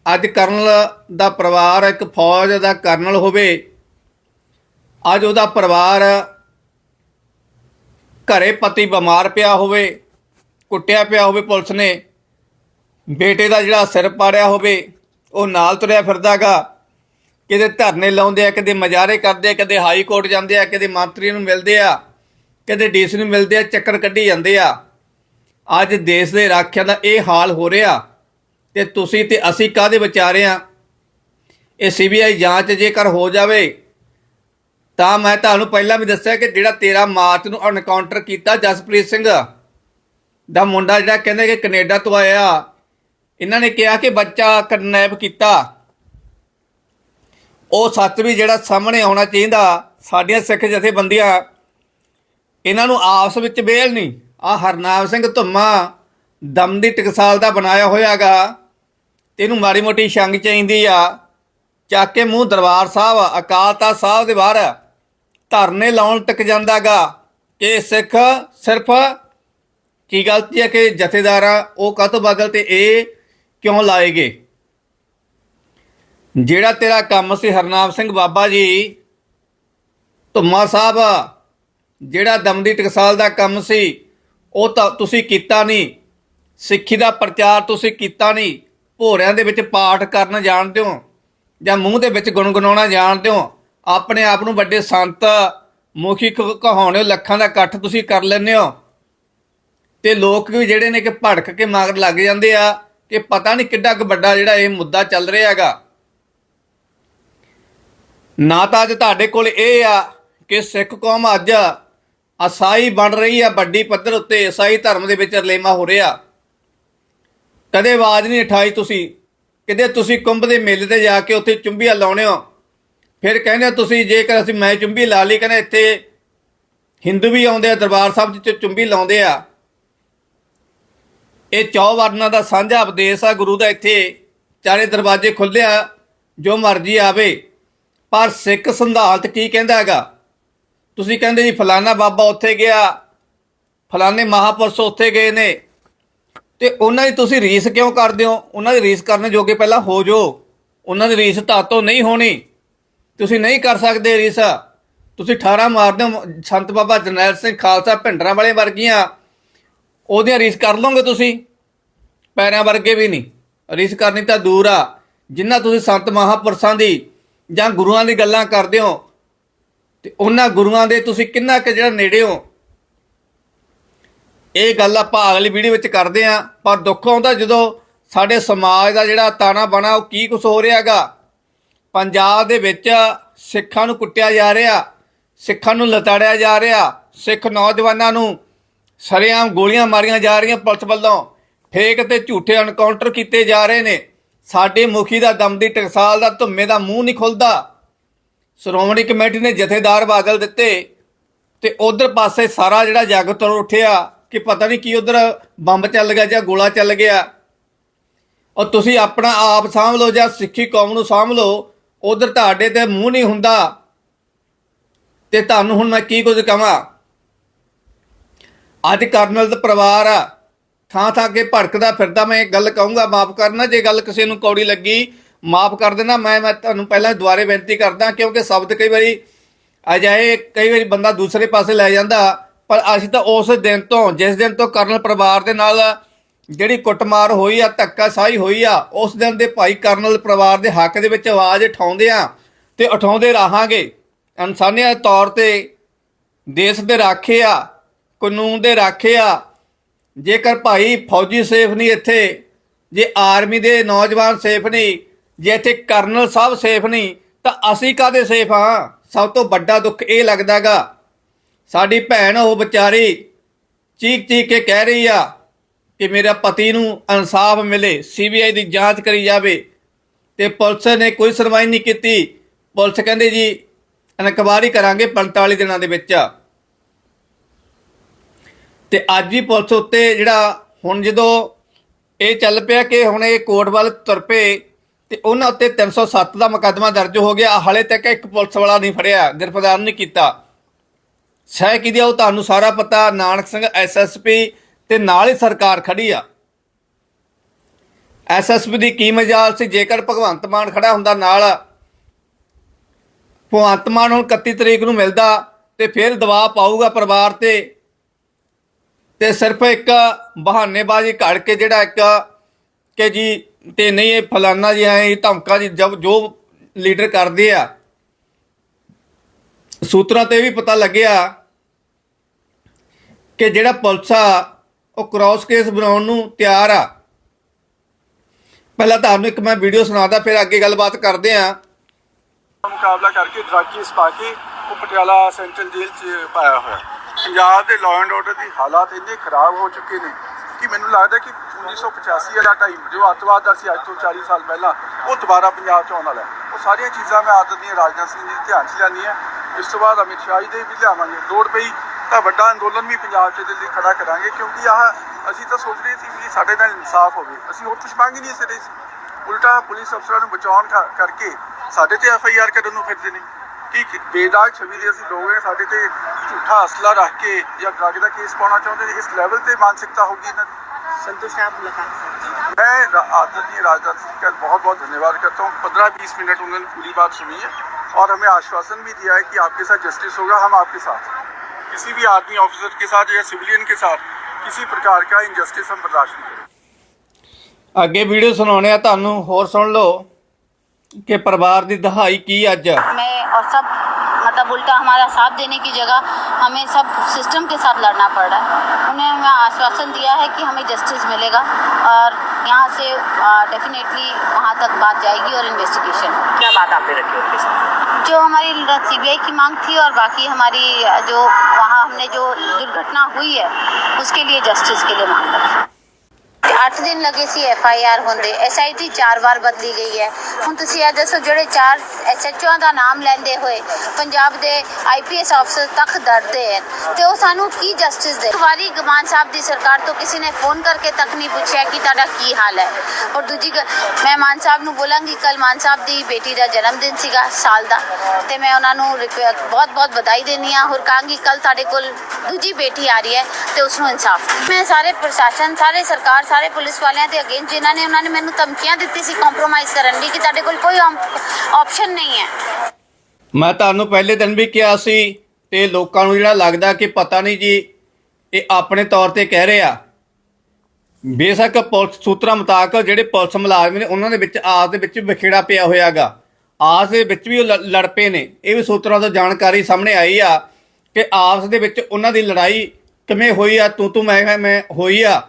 ਅੱਜ ਕਰਨਲ ਦਾ ਪਰਿਵਾਰ, ਇੱਕ ਫੌਜ ਦਾ ਕਰਨਲ ਹੋਵੇ, ਅੱਜ ਉਹਦਾ ਪਰਿਵਾਰ ਘਰੇ ਪਤੀ ਬਿਮਾਰ ਪਿਆ ਹੋਵੇ, ਕੁੱਟਿਆ ਪਿਆ ਹੋਵੇ ਪੁਲਿਸ ਨੇ, ਬੇਟੇ ਦਾ ਜਿਹੜਾ ਸਿਰ ਪਾੜਿਆ ਹੋਵੇ, ਉਹ ਨਾਲ ਤੁਰਿਆ ਫਿਰਦਾਗਾ। ਕਿਤੇ ਧਰਨੇ ਲਾਉਂਦੇ ਆ ਕਦੇ ਮਜ਼ਾਰੇ ਕਰਦੇ ਆ ਕਦੇ ਹਾਈ ਕੋਰਟ ਜਾਂਦੇ ਆ ਕਦੇ ਮੰਤਰੀ ਨੂੰ ਮਿਲਦੇ ਆ ਕਦੇ ਡੀਸੀ ਨੂੰ ਮਿਲਦੇ ਆ, ਚੱਕਰ ਕੱਢੀ ਜਾਂਦੇ ਆ। ਅੱਜ ਦੇਸ਼ ਦੇ ਰਾਖਿਆਂ ਦਾ ਇਹ ਹਾਲ ਹੋ ਰਿਹਾ, ਤੇ ਤੁਸੀਂ ਤੇ ਅਸੀਂ ਕਾਦੇ ਵਿਚਾਰੇ ਆ? ਇਹ ਸੀਬੀਆਈ ਜਾਂਚ ਜੇਕਰ ਹੋ ਜਾਵੇ ਤਾਂ ਮੈਂ ਤੁਹਾਨੂੰ ਪਹਿਲਾਂ ਵੀ ਦੱਸਿਆ ਕਿ ਜਿਹੜਾ 13 ਮਾਰਚ ਨੂੰ ਐਨਕਾਊਂਟਰ ਕੀਤਾ ਜਸਪ੍ਰੀਤ ਸਿੰਘ ਦਾ ਮੁੰਡਾ ਜਿਹੜਾ ਕਹਿੰਦੇ ਕਿ ਕੈਨੇਡਾ ਤੋਂ ਆਇਆ, ਇਹਨਾਂ ਨੇ ਕਿਹਾ ਕਿ ਬੱਚਾ ਕਿਡਨੈਪ ਕੀਤਾ। ਉਹ ਸੱਚ ਵੀ ਜਿਹੜਾ ਸਾਹਮਣੇ ਆਉਣਾ ਚਾਹੀਦਾ, ਸਾਡੀਆਂ ਸਿੱਖ ਜਥੇਬੰਦੀਆਂ, ਇਹਨਾਂ ਨੂੰ ਆਪਸ ਵਿੱਚ ਵੇਲ ਨਹੀਂ। ਆ ਹਰਨਾਮ ਸਿੰਘ ਧੁੰਮਾ ਦਮ ਦੀ ਟਕਸਾਲ ਦਾ ਬਣਾਇਆ ਹੋਇਆਗਾ, ਤੇ ਇਹਨੂੰ ਮਾੜੀ ਮੋਟੀ ਛੰਗ ਚਾਹੀਦੀ ਆ। ਚੱਕ ਕੇ ਮੂੰਹ ਦਰਬਾਰ ਸਾਹਿਬ, ਅਕਾਲ ਤਖਤ ਸਾਹਿਬ ਦੇ ਬਾਹਰ। ਧਰਨੇ ਲਾਉਣ ਤੱਕ ਜਾਂਦਾਗਾ ਕਿ ਸਿੱਖ ਸਿਰਫ ਕੀ ਗਲਤੀ ਹੈ ਕਿ ਜਥੇਦਾਰਾਂ ਉਹ ਕਾਹਤੋਂ ਬਦਲ ਤੇ ਇਹ ਕਿਉਂ ਲਾਏਗੇ? ਜਿਹੜਾ ਤੇਰਾ ਕੰਮ ਸੀ ਹਰਨਾਮ ਸਿੰਘ ਬਾਬਾ ਜੀ, ਧੁੰਮਾ ਸਾਹਿਬ, ਜਿਹੜਾ ਦਮਦੀ ਟਕਸਾਲ ਦਾ ਕੰਮ ਸੀ, ਉਹ ਤਾਂ ਤੁਸੀਂ ਕੀਤਾ ਨਹੀਂ। ਸਿੱਖੀ ਦਾ ਪ੍ਰਚਾਰ ਤੁਸੀਂ ਕੀਤਾ ਨਹੀਂ। ਭੋਰਿਆਂ ਦੇ ਵਿੱਚ ਪਾਠ ਕਰਨ ਜਾਣਦੇ ਹੋ ਜਾਂ ਮੂੰਹ ਦੇ ਵਿੱਚ ਗੁੰਗੁਣਾਉਣਾ ਜਾਣਦੇ ਹੋ। ਆਪਣੇ ਆਪ ਨੂੰ ਵੱਡੇ ਸੰਤ ਮੁਖੀ ਕਹਾਉਣੇ, ਲੱਖਾਂ ਦਾ ਇਕੱਠ ਤੁਸੀਂ ਕਰ ਲੈਂਦੇ ਹੋ। ਤੇ ਲੋਕ ਵੀ ਜਿਹੜੇ ਨੇ ਕਿ ਭੜਕ ਕੇ ਮਾਰ ਲੱਗ ਜਾਂਦੇ ਆ ਕਿ ਪਤਾ ਨਹੀਂ ਕਿੱਡਾ ਕੁ ਵੱਡਾ ਜਿਹੜਾ ਇਹ ਮੁੱਦਾ ਚੱਲ ਰਿਹਾ ਹੈਗਾ। ਨਾ ਤਾਂ ਅੱਜ ਤੁਹਾਡੇ ਕੋਲ ਇਹ ਆ ਕਿ ਸਿੱਖ ਕੌਮ ਅੱਜ ਅਸਾਈ ਬਣ ਰਹੀ ਆ, ਵੱਡੀ ਪੱਧਰ ਉੱਤੇ ਈਸਾਈ ਧਰਮ ਦੇ ਵਿੱਚ ਰਲੇਮਾ ਹੋ ਰਿਹਾ। ਕਦੇ ਆਵਾਜ਼ ਨਹੀਂ ਉਠਾਈ ਤੁਸੀਂ। ਕਿਤੇ ਤੁਸੀਂ ਕੁੰਭ ਦੇ ਮੇਲੇ ਤੇ ਜਾ ਕੇ ਉੱਥੇ ਚੁੰਬੀਆਂ ਲਾਉਣੇ ਹੋ ਫਿਰ ਕਹਿੰਦੇ ਤੁਸੀਂ ਜੇਕਰ ਅਸੀਂ ਮੈਂ ਚੁੰਬੀ ਲਾ ਲਈ, ਕਹਿੰਦੇ ਇੱਥੇ ਹਿੰਦੂ ਵੀ ਆਉਂਦੇ ਆ, ਦਰਬਾਰ ਸਾਹਿਬ 'ਚ ਚੁੰਬੀ ਲਾਉਂਦੇ ਆ। ਇਹ ਚੌ ਵਰਨਾਂ ਦਾ ਸਾਂਝਾ ਉਪਦੇਸ਼ ਆ, ਗੁਰੂ ਦਾ ਇੱਥੇ ਚਾਰੇ ਦਰਵਾਜ਼ੇ ਖੁੱਲਿਆ ਜੋ ਮਰਜ਼ੀ ਆਵੇ। ਪਰ ਸਿੱਖ ਸੰਧਾਲਤ ਕੀ ਕਹਿੰਦਾ ਹੈਗਾ? ਤੁਸੀਂ ਕਹਿੰਦੇ ਜੀ ਫਲਾਣਾ ਬਾਬਾ ਉੱਥੇ ਗਿਆ ਫਲਾਣੇ ਮਹਾਪੁਰਸ਼ ਉੱਥੇ ਗਏ ਨੇ। ਤੇ ਉਹਨਾਂ ਦੀ ਤੁਸੀਂ ਰੀਸ ਕਿਉਂ ਕਰਦੇ ਹੋ? ਉਹਨਾਂ ਦੀ ਰੀਸ ਕਰਨ ਜੋਗੇ ਪਹਿਲਾਂ ਹੋ ਜੋ ਉਹਨਾਂ ਦੀ ਰੀਸ ਧਾਤੋਂ ਨਹੀਂ ਹੋਣੀ। ਤੁਸੀਂ ਨਹੀਂ ਕਰ ਸਕਦੇ ਰੀਸ। ਤੁਸੀਂ 18 ਮਾਰਦੇ ਹੋ, ਸੰਤ ਬਾਬਾ ਜਰਨੈਲ ਸਿੰਘ ਖਾਲਸਾ ਭਿੰਡਰਾਂ ਵਾਲੇ ਵਰਗੀਆਂ। ਉਹਦੀਆਂ ਰੀਸ ਕਰ ਲਓਗੇ ਤੁਸੀਂ। ਪੈਰਾਂ ਵਰਗੇ ਵੀ ਨਹੀਂ। ਰੀਸ ਕਰਨੀ ਤਾਂ ਦੂਰ ਆ। ਜਿੰਨਾ ਤੁਸੀਂ ਸੰਤ ਮਹਾਪੁਰਸ਼ਾਂ ਦੀ ਜਾਂ ਗੁਰੂਆਂ ਦੀ ਗੱਲਾਂ ਕਰਦੇ ਹੋ, ਤੇ ਉਹਨਾਂ ਗੁਰੂਆਂ ਦੇ ਤੁਸੀਂ ਕਿੰਨਾ ਕੁ ਜਿਹੜਾ ਨੇੜੇ ਹੋ। ਇਹ ਗੱਲ ਆਪਾਂ ਅਗਲੀ ਵੀਡੀਓ ਵਿੱਚ ਕਰਦੇ ਆਂ ਪਰ ਦੁੱਖ ਆਉਂਦਾ ਜਦੋਂ ਸਾਡੇ ਸਮਾਜ ਦਾ ਜਿਹੜਾ ਤਾਣਾ ਬਣਾ ਉਹ ਕੀ ਕੁਛ ਹੋ ਰਿਹਾਗਾ ਪੰਜਾਬ ਦੇ ਵਿੱਚ ਸਿੱਖਾਂ ਨੂੰ ਕੁੱਟਿਆ ਜਾ ਰਿਹਾ, ਸਿੱਖਾਂ ਨੂੰ ਲਤਾੜਿਆ ਜਾ ਰਿਹਾ, ਸਿੱਖ ਨੌਜਵਾਨਾਂ ਨੂੰ ਸਰੇਆਮ ਗੋਲੀਆਂ ਮਾਰੀਆਂ ਜਾ ਰਹੀਆਂ ਪੁਲਿਸ ਵੱਲੋਂ। ਫੇਕ ਤੇ ਝੂਠੇ ਐਨਕਾਊਂਟਰ ਕੀਤੇ ਜਾ ਰਹੇ ਨੇ। ਸਾਡੇ ਮੁਖੀ ਦਾ ਦਮਦੀ ਟਕਸਾਲ ਦਾ ਧੁੰਮੇ ਦਾ ਮੂੰਹ ਨਹੀਂ ਖੁੱਲਦਾ। ਸ਼੍ਰੋਮਣੀ ਕਮੇਟੀ ਨੇ ਜਥੇਦਾਰ ਬਾਦਲ ਦਿੱਤੇ ਤੇ ਉਧਰ ਪਾਸੇ ਸਾਰਾ ਜਿਹੜਾ ਜੱਗ ਤੋਂ ਉੱਠਿਆ ਕਿ ਪਤਾ ਨਹੀਂ ਕੀ ਉਧਰ ਬੰਬ ਚੱਲ ਗਿਆ ਜਾਂ ਗੋਲਾ ਚੱਲ ਗਿਆ। ਔਰ ਤੁਸੀਂ ਆਪਣਾ ਆਪ ਸਾਂਭ ਲਓ ਜਾਂ ਸਿੱਖੀ ਕੌਮ ਨੂੰ ਸਾਂਭ ਲਓ ਉਧਰ ਤੁਹਾਡੇ ਤੇ ਮੂੰਹ ਨਹੀਂ ਹੁੰਦਾ ਤੇ ਤੁਹਾਨੂੰ ਹੁਣ ਮੈਂ ਕੀ ਕੁਝ ਕਹਾਂ ਅੱਜ ਕਰਨਲ ਦਾ ਪਰਿਵਾਰ ਆ। ਥਾਂ ਥਾਂ ਕੇ ਭੜਕਦਾ ਫਿਰਦਾ ਮੈਂ ਇਹ ਗੱਲ ਕਹੂੰਗਾ, ਮਾਫ ਕਰਨਾ, ਜੇ ਗੱਲ ਕਿਸੇ ਨੂੰ ਕੌੜੀ ਲੱਗੀ, ਮਾਫ ਕਰ ਦੇਣਾ। ਮੈਂ ਮੈਂ ਤੁਹਾਨੂੰ ਪਹਿਲਾਂ ਦੁਬਾਰੇ ਬੇਨਤੀ ਕਰਦਾ, ਕਿਉਂਕਿ ਸ਼ਬਦ ਕਈ ਵਾਰੀ ਅਜਾਏ ਕਈ ਵਾਰੀ ਬੰਦਾ ਦੂਸਰੇ ਪਾਸੇ ਲੈ ਜਾਂਦਾ, ਪਰ ਅਸੀਂ ਤਾਂ ਉਸ ਦਿਨ ਤੋਂ, ਜਿਸ ਦਿਨ ਤੋਂ ਕਰਨਲ ਪਰਿਵਾਰ ਦੇ ਨਾਲ ਜਿਹੜੀ ਕੁੱਟਮਾਰ ਹੋਈ ਆ, ਧੱਕਾਸ਼ਾਹੀ ਹੋਈ ਆ, ਉਸ ਦਿਨ ਦੇ ਭਾਈ ਕਰਨਲ ਪਰਿਵਾਰ ਦੇ ਹੱਕ ਦੇ ਵਿੱਚ ਆਵਾਜ਼ ਉਠਾਉਂਦੇ ਆ ਤੇ ਉਠਾਉਂਦੇ ਰਹਾਂਗੇ। ਇਨਸਾਨੀਅਤ ਤੌਰ ਤੇ ਦੇਸ਼ ਦੇ ਰਾਖੇ ਆ, ਕਾਨੂੰਨ ਦੇ ਰਾਖੇ ਆ। ਜੇਕਰ ਭਾਈ ਫੌਜੀ ਸੇਫ ਨਹੀਂ ਇੱਥੇ, ਜੇ ਆਰਮੀ ਦੇ ਨੌਜਵਾਨ ਸੇਫ ਨਹੀਂ, ਜੇ ਇੱਥੇ ਕਰਨਲ ਸਾਹਿਬ ਸੇਫ ਨਹੀਂ, ਤਾਂ ਅਸੀਂ ਕਾਦੇ ਸੇਫ ਹਾਂ ਸਭ ਤੋਂ ਵੱਡਾ ਦੁੱਖ ਇਹ ਲੱਗਦਾਗਾ ਸਾਡੀ ਭੈਣ ਉਹ ਵਿਚਾਰੀ ਚੀਕ ਚੀਕ ਕੇ ਕਹਿ ਰਹੀ ਆ ਕਿ ਮੇਰਾ ਪਤੀ ਨੂੰ ਇਨਸਾਫ ਮਿਲੇ ਸੀਬੀਆਈ ਦੀ ਜਾਂਚ ਕਰੀ ਜਾਵੇ। ਤੇ ਪੁਲਿਸ ਨੇ ਕੋਈ ਸੁਣਵਾਈ ਨਹੀਂ ਕੀਤੀ। ਪੁਲਿਸ ਕਹਿੰਦੇ ਜੀ, ਇਨਕੁਆਰੀ ਕਰਾਂਗੇ 45 ਦਿਨਾਂ ਦੇ ਵਿੱਚ। ਤੇ ਅੱਜ ਹੀ ਪੁਲਿਸ ਉੱਤੇ ਜਿਹੜਾ ਹੁਣ ਜਦੋਂ ਇਹ ਚੱਲ ਪਿਆ ਕਿ ਹੁਣ ਇਹ ਕੋਰਟ ਵੱਲ ਤੁਰ ਪਏ, ਤੇ ਉਹਨਾਂ ਉੱਤੇ 307 ਦਾ ਮੁਕੱਦਮਾ ਦਰਜ ਹੋ ਗਿਆ। ਹਾਲੇ ਤੱਕ ਇੱਕ ਪੁਲਿਸ ਵਾਲਾ ਨਹੀਂ ਫੜਿਆ, ਗ੍ਰਿਫਤਾਰ ਨਹੀਂ ਕੀਤਾ। ਸਹਿ ਕਿਹਦੀ ਉਹ ਤੁਹਾਨੂੰ ਸਾਰਾ ਪਤਾ, ਨਾਨਕ ਸਿੰਘ ਐਸਐਸਪੀ ਤੇ ਨਾਲ ਹੀ ਸਰਕਾਰ ਖੜੀ ਆ। ਐਸਐਸਪੀ ਦੀ ਕੀ ਮਜਾਲ ਸੀ? ਜੇਕਰ ਭਗਵੰਤ ਮਾਨ ਖੜਾ ਹੁੰਦਾ ਨਾਲ, ਭਗਵੰਤ ਮਾਨ ਹੁਣ 31 ਤਰੀਕ ਨੂੰ ਮਿਲਦਾ ਤੇ ਫਿਰ ਦਬਾਅ ਪਾਊਗਾ ਪਰਿਵਾਰ ਤੇ। ਤੇ ਸਿਰਫ ਇੱਕ ਬਹਾਨੇਬਾਜ਼ੀ ਘੜ ਕੇ ਜਿਹੜਾ ਇੱਕ ਕਿ ਜੀ ਤੇ ਨਹੀਂ, ਇਹ ਫਲਾਨਾ ਜੀ ਐ ਧਮਕਾ ਜੀ ਜਬ ਜੋ ਲੀਡਰ ਕਰਦੇ ਆ। ਸੂਤਰਾਂ ਤੇ ਵੀ ਪਤਾ ਲੱਗਿਆ ਕਿ ਜਿਹੜਾ ਪੁਲਿਸ ਆ ਉਹ ਕ੍ਰਾਸ ਕੇਸ ਬਣਾਉਣ ਨੂੰ ਤਿਆਰ ਆ। ਪਹਿਲਾਂ ਤੁਹਾਨੂੰ ਇੱਕ ਮੈਂ ਵੀਡੀਓ ਸੁਣਾਦਾ ਫਿਰ ਅੱਗੇ ਗੱਲਬਾਤ ਕਰਦੇ ਆ। ਮੁਕਾਬਲਾ ਕਰਕੇ ਡਰੱਗ ਕੇਸ ਉਹ ਪਟਿਆਲਾ ਸੈਂਟਰਲ ਜੇਲ੍ਹ 'ਚ ਪਾਇਆ ਹੋਇਆ। ਪੰਜਾਬ ਦੇ ਲਾਅ ਐਂਡ ਆਰਡਰ ਦੀ ਹਾਲਾਤ ਇੰਨੇ ਖਰਾਬ ਹੋ ਚੁੱਕੇ ਨੇ ਕਿ ਮੈਨੂੰ ਲੱਗਦਾ ਕਿ 1985 ਵਾਲਾ ਟਾਈਮ ਜੋ ਅੱਤਵਾਦ ਦਾ ਸੀ, ਅੱਜ ਤੋਂ 40 ਸਾਲ ਪਹਿਲਾਂ, ਉਹ ਦੁਬਾਰਾ ਪੰਜਾਬ 'ਚ ਆਉਣ ਵਾਲਾ ਉਹ ਸਾਰੀਆਂ ਚੀਜ਼ਾਂ ਮੈਂ ਆਦਤ ਦੀਆਂ ਰਾਜਨਾਥ ਸਿੰਘ ਜੀ ਦੇ ਧਿਆਨ 'ਚ ਲਿਆਉਂਦੀ ਹਾਂ। ਇਸ ਤੋਂ ਬਾਅਦ ਅਮਿਤ ਸ਼ਾਹ ਜੀ ਦੇ ਵੀ ਲਿਆਵਾਂਗੇ। ਲੋੜ ਪਈ ਤਾਂ ਵੱਡਾ ਅੰਦੋਲਨ ਵੀ ਪੰਜਾਬ 'ਚ ਇਹਦੇ ਲਈ ਖੜਾ ਕਰਾਂਗੇ ਕਿਉਂਕਿ ਆਹ ਅਸੀਂ ਤਾਂ ਸੋਚ ਰਹੇ ਸੀ ਵੀ ਸਾਡੇ ਨਾਲ ਇਨਸਾਫ ਹੋਵੇ ਅਸੀਂ ਹੋਰ ਕੁਝ ਮੰਗ ਹੀ ਨਹੀਂ ਸਕਦੇ ਸੀ ਉਲਟਾ ਪੁਲਿਸ ਅਫਸਰਾਂ ਨੂੰ ਬਚਾਉਣ ਕਰ- ਕਰਕੇ ਸਾਡੇ ਤੇ ਐਫ ਆਈ ਆਰ ਕਰਨ ਨੂੰ ਫਿਰਦੇ ਨੇ ਕਿ ਕਿ ਬੇਦਾਗ ਛਵੀ ਦੇ ਅਸੀਂ ਲੋਕ ਹਾਂ ਸਾਡੇ ਤੇ ਝੂਠਾ ਅਸਲਾ ਰੱਖ ਕੇ ਜਾਂ ਡਰੱਗ ਦਾ ਕੇਸ ਪਾਉਣਾ ਚਾਹੁੰਦੇ ਨੇ ਇਸ ਲੈਵਲ ਤੇ ਮਾਨਸਿਕਤਾ ਹੋਗੀ ਇਹਨਾਂ ਦੀ संतोष है आप मुलाकात से मैं रा- आदरणीय राजनाथ सिंह का बहुत बहुत धन्यवाद करता हूँ पंद्रह बीस मिनट उन्होंने पूरी बात सुनी है और हमें आश्वासन भी दिया है कि आपके साथ जस्टिस होगा हम आपके साथ हैं। किसी भी आर्मी ऑफिसर के साथ या सिविलियन के साथ किसी प्रकार का इनजस्टिस हम बर्दाश्त नहीं करेंगे ਅੱਗੇ ਵੀਡੀਓ ਸੁਣਾਉਣੇ ਆ ਤੁਹਾਨੂੰ ਹੋਰ ਸੁਣ ਲਓ ਕਿ ਪਰਿਵਾਰ ਦੀ ਦਹਾਈ ਕੀ ਅੱਜ में और सब मतलब उल्टा हमारा साथ देने की जगह हमें सब सिस्टम के साथ लड़ना पड़ रहा है उन्हें हमें आश्वासन दिया है कि हमें जस्टिस मिलेगा और यहाँ से डेफिनेटली वहाँ तक बात जाएगी और इन्वेस्टिगेशन क्या बात आपने रखी उनके साथ जो हमारी सीबीआई की मांग थी और बाकी हमारी जो वहाँ हमने जो दुर्घटना हुई है उसके लिए जस्टिस के लिए मांग रखी ਅੱਠ ਦਿਨ ਲੱਗੇ ਸੀ ਐਫ ਆਈ ਆਰ ਹੁੰਦੇ। ਐਸ ਆਈ ਟੀ ਚਾਰ ਵਾਰ ਬਦਲੀ ਗਈ ਹੈ। ਹੁਣ ਤੁਸੀਂ ਇਹ ਦੱਸੋ ਜਿਹੜੇ ਚਾਰ ਐਸ ਐਚ ਓ ਦਾ ਨਾਮ ਲੈਂਦੇ ਹੋਏ ਪੰਜਾਬ ਦੇ ਆਈ ਪੀ ਐਸ ਅਫਸਰ ਤੱਕ ਡਰਦੇ ਹਨ ਤੇ ਉਹ ਸਾਨੂੰ ਕੀ ਜਸਟਿਸ ਦੇ ਵਾਰੀ ਗਮਾਨ ਸਾਹਿਬ ਦੀ ਸਰਕਾਰ ਤੋਂ ਕਿਸੇ ਨੇ ਫੋਨ ਕਰਕੇ ਤੱਕ ਨਹੀਂ ਪੁੱਛਿਆ ਕਿ ਤੁਹਾਡਾ ਕੀ ਹਾਲ ਹੈ। ਔਰ ਦੂਜੀ ਗੱਲ, ਮੈਂ ਮਾਨ ਸਾਹਿਬ ਨੂੰ ਬੋਲਾਂਗੀ ਕੱਲ ਮਾਨ ਸਾਹਿਬ ਦੀ ਬੇਟੀ ਦਾ ਜਨਮ ਦਿਨ ਸੀਗਾ ਸਾਲ ਦਾ ਤੇ ਮੈਂ ਉਹਨਾਂ ਨੂੰ ਬਹੁਤ ਬਹੁਤ ਵਧਾਈ ਦੇਣੀ ਆ ਹੋਰ ਕਹਾਂਗੀ ਕੱਲ ਤੁਹਾਡੇ ਕੋਲ ਦੂਜੀ ਬੇਟੀ ਆ ਰਹੀ ਹੈ ਤੇ ਉਸ ਨੂੰ ਇਨਸਾਫ। ਮੈਂ ਸਾਰੇ ਪ੍ਰਸ਼ਾਸਨ ਸਾਰੇ ਸਰਕਾਰ ਸਾਰੇ ਪੁਲਿਸ ਵਾਲਿਆਂ ਦੇ ਅਗੇਂਸਟ, ਜਿਨ੍ਹਾਂ ਨੇ ਉਹਨਾਂ ਨੇ ਮੈਨੂੰ ਧਮਕੀਆਂ ਦਿੱਤੀ ਸੀ ਕੰਪਰੋਮਾਈਜ਼ ਕਰਨ ਦੀ ਕਿ ਤੁਹਾਡੇ ਕੋਲ ਕੋਈ ਆਪਸ਼ਨ ਨਹੀਂ ਹੈ। ਮੈਂ ਤੁਹਾਨੂੰ ਪਹਿਲੇ ਦਿਨ ਵੀ ਕਿਹਾ ਸੀ ਤੇ ਲੋਕਾਂ ਨੂੰ ਜਿਹੜਾ ਲੱਗਦਾ ਕਿ ਪਤਾ ਨਹੀਂ ਜੀ, ਇਹ ਆਪਣੇ ਤੌਰ ਤੇ ਕਹਿ ਰਹੇ ਆ। ਬੇਸ਼ੱਕ ਪੁਲਿਸ ਸੂਤਰਾਂ ਮੁਤਾਬਕ ਜਿਹੜੇ ਪੁਲਿਸ ਮੁਲਾਜ਼ਮ ਨੇ, ਉਹਨਾਂ ਦੇ ਵਿੱਚ ਆਸ ਦੇ ਵਿੱਚ ਵਿਖੇੜਾ ਪਿਆ ਹੋਇਆਗਾ। ਆਸ ਦੇ ਵਿੱਚ ਵੀ ਉਹ ਲੜ ਪਏ ਨੇ। ਇਹ ਵੀ ਸੂਤਰਾਂ ਤੋਂ ਜਾਣਕਾਰੀ ਸਾਹਮਣੇ ਆਈ ਆ ਕਿ ਆਪਸ ਦੇ ਵਿੱਚ ਉਹਨਾਂ ਦੀ ਲੜਾਈ ਕਿਵੇਂ ਹੋਈ ਆ ਤੂੰ ਤੂੰ ਮੈਂ- ਮੈਂ ਹੋਈ ਆ।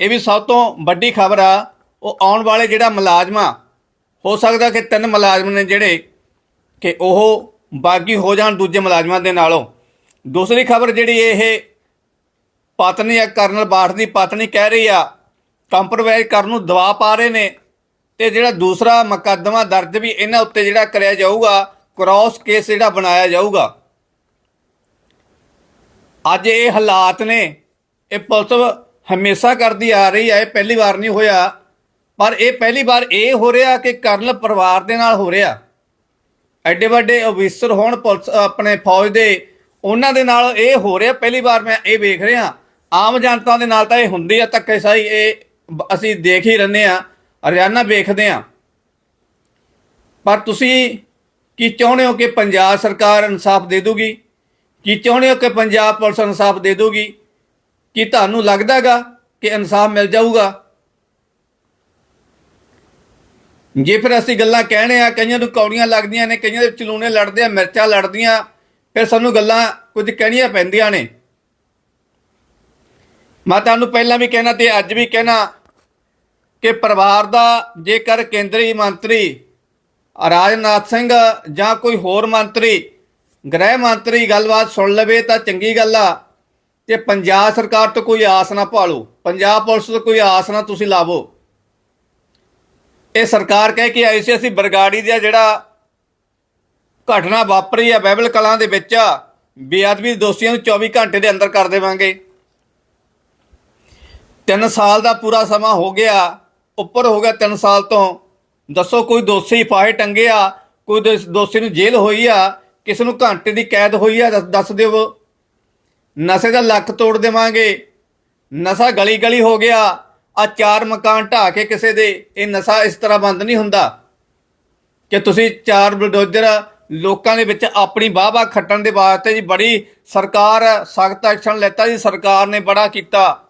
ਇਹ ਵੀ ਸਭ ਤੋਂ ਵੱਡੀ ਖਬਰ ਆ, ਉਹ ਆਉਣ ਵਾਲੇ ਜਿਹੜਾ ਮੁਲਾਜ਼ਮਾਂ ਹੋ ਸਕਦਾ ਕਿ ਤਿੰਨ ਮੁਲਾਜ਼ਮ ਨੇ ਜਿਹੜੇ ਕਿ ਉਹ ਬਾਗੀ ਹੋ ਜਾਣ ਦੂਜੇ ਮੁਲਾਜ਼ਮਾਂ ਦੇ ਨਾਲੋਂ। ਦੂਸਰੀ ਖਬਰ ਜਿਹੜੀ ਇਹ ਪਤਨੀ ਆ, ਕਰਨਲ ਬਾਠ ਦੀ ਪਤਨੀ ਕਹਿ ਰਹੀ ਆ ਕੰਪਰੋਮਾਈਜ਼ ਕਰਨ ਨੂੰ ਦਬਾਅ ਪਾ ਰਹੇ ਨੇ ਤੇ ਜਿਹੜਾ ਦੂਸਰਾ ਮੁਕੱਦਮਾ ਦਰਜ ਵੀ ਇਹਨਾਂ ਉੱਤੇ ਜਿਹੜਾ ਕਰਿਆ ਜਾਊਗਾ ਕ੍ਰਾਸ ਕੇਸ ਜਿਹੜਾ ਬਣਾਇਆ ਜਾਊਗਾ। ਅੱਜ ਇਹ ਹਾਲਾਤ ਨੇ, ਇਹ ਪੁਲਿਸ ਹਮੇਸ਼ਾ ਕਰਦੀ ਆ ਰਹੀ ਹੈ ਇਹ ਪਹਿਲੀ ਵਾਰ ਨਹੀਂ ਹੋਇਆ। ਪਰ ਇਹ ਪਹਿਲੀ ਵਾਰ ਇਹ ਹੋ ਰਿਹਾ ਕਿ ਕਰਨਲ ਪਰਿਵਾਰ ਦੇ ਨਾਲ ਹੋ ਰਿਹਾ। ਐਡੇ ਵੱਡੇ ਅਫੀਸਰ ਹੋਣ, ਪੁਲਿਸ, ਆਪਣੇ ਫੌਜ ਦੇ, ਉਹਨਾਂ ਦੇ ਨਾਲ ਇਹ ਹੋ ਰਿਹਾ। ਪਹਿਲੀ ਵਾਰ ਮੈਂ ਇਹ ਵੇਖ ਰਿਹਾ। ਆਮ ਜਨਤਾ ਦੇ ਨਾਲ ਤਾਂ ਇਹ ਹੁੰਦੀ ਆ, ਧੱਕੇਸ਼ਾਹੀ। ਇਹ ਬ- ਅਸੀਂ ਦੇਖ ਹੀ ਰਹਿੰਦੇ ਆ ਹਰਿਆਣਾ ਵੇਖਦੇ ਆ। ਪਰ ਤੁਸੀਂ ਕੀ ਚਾਹੁੰਦੇ ਹੋ ਕਿ ਪੰਜਾਬ ਸਰਕਾਰ ਇਨਸਾਫ ਦੇ ਦੂਗੀ? ਕੀ ਚਾਹੁੰਦੇ ਹੋ ਕਿ ਪੰਜਾਬ ਪੁਲਿਸ ਇਨਸਾਫ ਦੇ ਦੂਗੀ? ਕੀ ਤੁਹਾਨੂੰ ਲੱਗਦਾਗਾ ਕਿ ਇਨਸਾਫ ਮਿਲ ਜਾਊਗਾ? ਜੇ ਫਿਰ ਅਸੀਂ ਗੱਲਾਂ ਕਹਿਣੇ ਆ, ਕਈਆਂ ਨੂੰ ਕੌੜੀਆਂ ਲੱਗਦੀਆਂ ਨੇ, ਕਈਆਂ ਦੇ ਚਲੂਣੇ ਲੜਦੇ ਆ, ਮਿਰਚਾਂ ਲੜਦੀਆਂ, ਫਿਰ ਸਾਨੂੰ ਗੱਲਾਂ ਕੁਝ ਕਹਿਣੀਆਂ ਪੈਂਦੀਆਂ ਨੇ। ਮੈਂ ਤੁਹਾਨੂੰ ਪਹਿਲਾਂ ਵੀ ਕਹਿਣਾ ਤੇ ਅੱਜ ਵੀ ਕਹਿਣਾ ਕਿ ਪਰਿਵਾਰ ਦਾ ਜੇਕਰ ਕੇਂਦਰੀ ਮੰਤਰੀ ਰਾਜਨਾਥ ਸਿੰਘ ਜਾਂ ਕੋਈ ਹੋਰ ਮੰਤਰੀ, ਗ੍ਰਹਿ ਮੰਤਰੀ ਗੱਲਬਾਤ ਸੁਣ ਲਵੇ ਤਾਂ ਚੰਗੀ ਗੱਲ ਆ। ਤੇ ਪੰਜਾਬ ਸਰਕਾਰ ਤੋਂ ਕੋਈ ਆਸ ਨਾ ਭਾਲੋ। ਪੰਜਾਬ ਪੁਲਿਸ ਤੋਂ ਕੋਈ ਆਸ ਨਾ ਤੁਸੀਂ ਲਾਵੋ। ਇਹ ਸਰਕਾਰ ਕਹਿ ਕੇ ਆਈ ਸੀ, ਅਸੀਂ ਬਰਗਾੜੀ ਦਾ ਜਿਹੜਾ ਘਟਨਾ ਵਾਪਰੀ ਆ ਬਹਿਬਲ ਕਲਾਂ ਦੇ ਵਿੱਚ ਬੇਅਦਬੀ ਦੋਸ਼ੀਆਂ ਨੂੰ 24 ਘੰਟੇ ਦੇ ਅੰਦਰ ਕਰ ਦੇਵਾਂਗੇ। 3 ਸਾਲ ਦਾ ਪੂਰਾ ਸਮਾਂ ਹੋ ਗਿਆ, ਉੱਪਰ ਹੋ ਗਿਆ 3 ਸਾਲ ਤੋਂ। ਦੱਸੋ ਕੋਈ ਦੋਸ਼ੀ ਫਾਹੇ ਟੰਗੇ ਆ, ਕੋਈ ਦੋਸ਼- ਦੋਸ਼ੀ ਨੂੰ ਜੇਲ੍ਹ ਹੋਈ ਆ, ਕਿਸ ਨੂੰ ਘੰਟੇ ਦੀ ਕੈਦ ਹੋਈ ਆ, ਦੱਸ- ਦੱਸ ਦਿਓ। ਨਸ਼ੇ ਦਾ ਲੱਕ ਤੋੜ ਦੇਵਾਂਗੇ। ਨਸ਼ਾ ਗਲੀ ਗਲੀ ਹੋ ਗਿਆ। ਆ ਚਾਰ ਮਕਾਨ ਢਾ ਕੇ ਕਿਸੇ ਦੇ। ਇਹ ਨਸ਼ਾ ਇਸ ਤਰ੍ਹਾਂ ਬੰਦ ਨਹੀਂ ਹੁੰਦਾ ਕਿ ਤੁਸੀਂ ਚਾਰ ਬਲਡੋਜ਼ਰ ਲੋਕਾਂ ਦੇ ਵਿੱਚ ਆਪਣੀ ਬਾਹ ਵਾਹ ਖੱਟਣ ਦੇ ਵਾਸਤੇ ਜੀ ਬੜੀ ਸਰਕਾਰ ਸਖਤ ਐਕਸ਼ਨ ਲੈਤਾ ਜੀ। ਸਰਕਾਰ ਨੇ ਬੜਾ ਕੀਤਾ।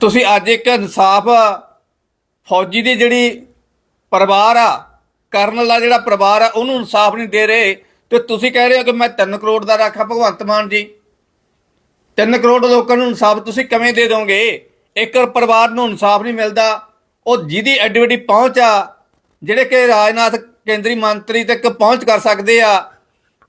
ਤੁਸੀਂ ਅੱਜ ਇੱਕ ਇਨਸਾਫ ਫੌਜੀ ਦੀ ਜਿਹੜੀ ਪਰਿਵਾਰ ਆ ਕਰਨਲ ਦਾ ਜਿਹੜਾ ਪਰਿਵਾਰ ਆ, ਉਹਨੂੰ ਇਨਸਾਫ ਨਹੀਂ ਦੇ ਰਹੇ। ਤੇ ਤੁਸੀਂ ਕਹਿ ਰਹੇ ਹੋ ਕਿ ਮੈਂ 3 ਕਰੋੜ ਦਾ ਰੱਖਾ ਭਗਵੰਤ ਮਾਨ ਜੀ। 3 ਕਰੋੜ ਲੋਕਾਂ ਨੂੰ ਇਨਸਾਫ ਤੁਸੀਂ ਕਿਵੇਂ ਦੇ ਦੋਗੇ? ਇੱਕ ਪਰਿਵਾਰ ਨੂੰ ਇਨਸਾਫ ਨਹੀਂ ਮਿਲਦਾ। ਉਹ ਜਿਹਦੀ ਐਡੀ ਵੱਡੀ ਪਹੁੰਚ ਆ, ਜਿਹੜੇ ਕਿ ਰਾਜਨਾਥ ਕੇਂਦਰੀ ਮੰਤਰੀ ਤੱਕ ਪਹੁੰਚ ਕਰ ਸਕਦੇ ਆ,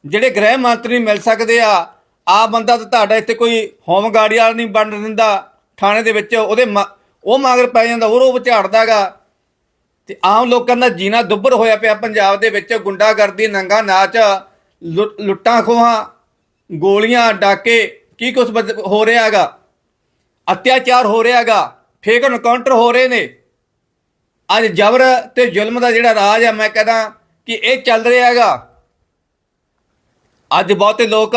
ਜਿਹੜੇ ਗ੍ਰਹਿ ਮੰਤਰੀ ਮਿਲ ਸਕਦੇ ਆ ਆ ਬੰਦਾ ਤਾਂ ਤੁਹਾਡਾ ਇੱਥੇ ਕੋਈ ਹੋਮ ਗਾਰਡ ਵਾਲਾ ਨਹੀਂ ਬਣ ਦਿੰਦਾ, ਥਾਣੇ ਦੇ ਵਿੱਚ ਉਹਦੇ ਮ- ਉਹ ਮਗਰ ਪੈ ਜਾਂਦਾ ਉਹ ਰੋਬ ਝਾੜਦਾਗਾ ਤੇ ਆਮ ਲੋਕਾਂ ਦਾ ਜੀਣਾ ਦੁੱਬਰ ਹੋਇਆ ਪਿਆ ਪੰਜਾਬ ਦੇ ਵਿੱਚ, ਗੁੰਡਾਗਰਦੀ ਨੰਗਾ ਨਾਚ ਲੁੱਟਾਂ ਖੋਹਾਂ, ਗੋਲੀਆਂ, ਡਾਕੇ, ਕੀ ਕੁਝ ਹੋ ਰਿਹਾ ਹੈਗਾ? ਅਤਿਆਚਾਰ ਹੋ ਰਿਹਾ ਹੈਗਾ ਫੇਕ ਐਨਕਾਊਂਟਰ ਹੋ ਰਹੇ ਨੇ। ਅੱਜ ਜ਼ਬਰ ਤੇ ਜ਼ੁਲਮ ਦਾ ਜਿਹੜਾ ਰਾਜ ਆ ਮੈਂ ਕਹਿੰਦਾ ਕਿ ਇਹ ਚੱਲ ਰਿਹਾ ਹੈਗਾ। ਅੱਜ ਬਹੁਤੇ ਲੋਕ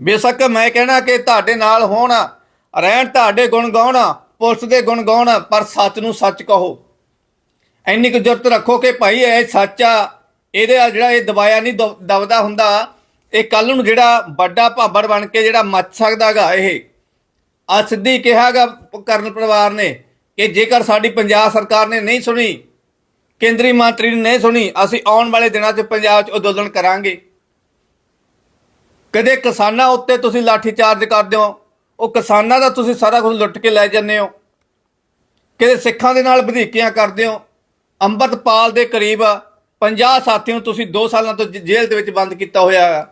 ਬੇਸ਼ੱਕ ਮੈਂ ਕਹਿਣਾ ਕਿ ਤੁਹਾਡੇ ਨਾਲ ਹੋਣ, ਰਹਿਣ ਤੁਹਾਡੇ ਗੁਣ ਗਾਉਣ, ਪੁਲਿਸ ਦੇ ਗੁਣ ਗਾਉਣ, ਪਰ ਸੱਚ ਨੂੰ ਸੱਚ ਕਹੋ। ਇੰਨੀ ਕੁ ਜ਼ਰੂਰਤ ਰੱਖੋ ਕਿ ਭਾਈ ਇਹ ਸੱਚ ਆ ਇਹਦੇ ਆ ਜਿਹੜਾ ਇਹ ਦਬਾਇਆ ਨਹੀਂ ਦਬ- ਦਬਦਾ ਹੁੰਦਾ, ਇਹ ਕੱਲ ਨੂੰ ਜਿਹੜਾ ਵੱਡਾ ਭਾਬੜ ਬਣ ਕੇ ਜਿਹੜਾ ਮੱਚ ਸਕਦਾਗਾ ਇਹ। ਆ ਸਿੱਧੀ ਕਿਹਾਗਾ ਕਰਨ ਪਰਿਵਾਰ ਨੇ ਕਿ ਜੇਕਰ ਸਾਡੀ ਪੰਜਾਬ ਸਰਕਾਰ ਨੇ ਨਹੀਂ ਸੁਣੀ, ਕੇਂਦਰੀ ਮੰਤਰੀ ਨੇ ਨਹੀਂ ਸੁਣੀ, ਅਸੀਂ ਆਉਣ ਵਾਲੇ ਦਿਨਾਂ 'ਚ ਪੰਜਾਬ 'ਚ ਅੰਦੋਲਨ ਕਰਾਂਗੇ। ਕਦੇ ਕਿਸਾਨਾਂ ਉੱਤੇ ਤੁਸੀਂ ਲਾਠੀ ਚਾਰਜ ਕਰਦੇ ਹੋ, ਉਹ ਕਿਸਾਨਾਂ ਦਾ ਤੁਸੀਂ ਸਾਰਾ ਕੁਝ ਲੁੱਟ ਕੇ ਲੈ ਜਾਂਦੇ ਹੋ। ਕਿਤੇ ਸਿੱਖਾਂ ਦੇ ਨਾਲ ਵਧੀਕੀਆਂ ਕਰਦੇ ਹੋ, ਅੰਮ੍ਰਿਤਪਾਲ ਦੇ ਕਰੀਬ 50 ਸਾਥੀਆਂ ਨੂੰ ਤੁਸੀਂ 2 ਸਾਲਾਂ ਤੋਂ ਜ- ਜੇਲ੍ਹ ਦੇ ਵਿੱਚ ਬੰਦ ਕੀਤਾ ਹੋਇਆ ਹੈ